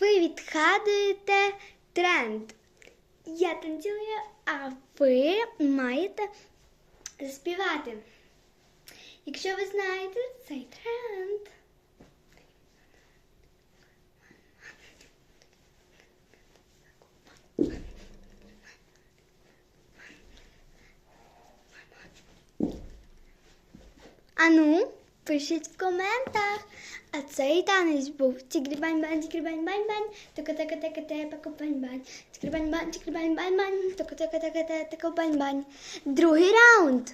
ви відгадуєте тренд. Я танцюю, а ви маєте заспівати. Якщо ви знаєте цей тренд. Ану, пишіть в коментах. А цей танець був тігрі-бань-бань, тігрі-бань-бань-бань, така-така-така-та, паку-бань-бань, тігрі-бань-бань, тігрі-бань-бань-бань, така-така-така-та, таку-бань-бань. Другий раунд.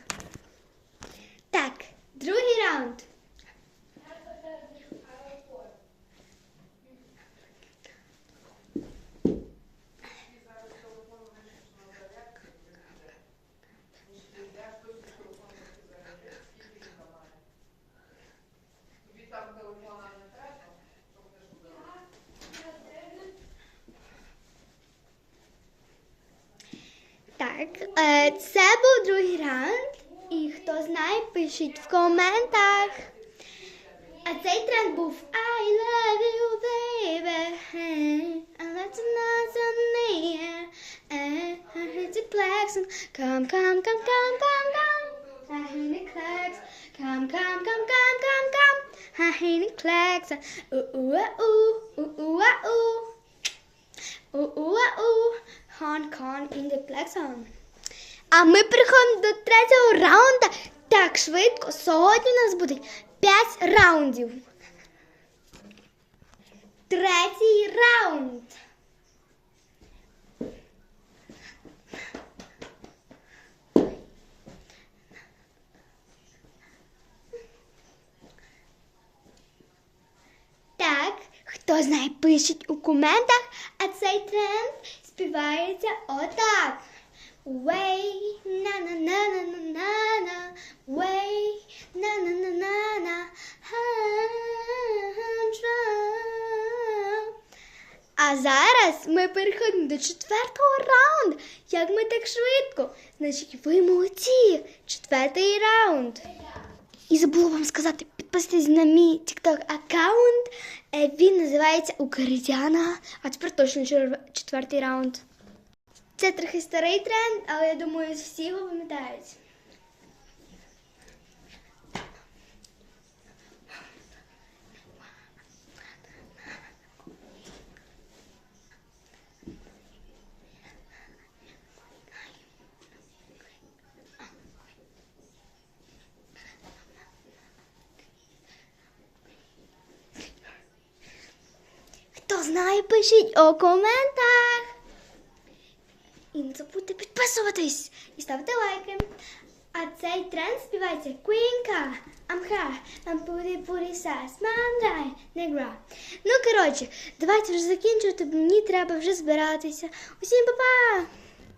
Так, другий раунд. Так, е, це був другий раунд. І хто знає, пишіть в коментах. А цей тренд був I love you, baby. I love to know something. I hate the klaxon. Come, come, come, come, come, come. I hate the klaxon. Come, come, come, come, come, come. I hate the klaxon. Ooh, ooh, ah, ooh, ooh, ooh, ah, ooh. Ooh, ooh, ah, ooh. Honk in the. А ми переходимо до третього раунду так швидко. Сьогодні у нас буде 5 раундів. Третій раунд. Так, хто знає, пишіть у коментах, а цей тренд співається отак. Way, na na na na na na na, way, na na na na na, А зараз ми переходимо до четвертого раунду. Як ми так швидко? Значить, ви молодці. Четвертий раунд. І забула вам сказати, підписуйтесь на мій TikTok аккаунт. Е, Він називається Укритяна. А тепер точно четвертий раунд. Це трохи старий тренд, але я думаю, всі його пам'ятають. Хто знає, пишіть у коментах. І не забудьте підписуватись і ставити лайки. А цей тренд співається Квінка, Амха, Ампурі Пурі Смандрай, Мандрай, Негра. Ну, коротше, давайте вже закінчувати, бо мені треба вже збиратися. Усім па-па!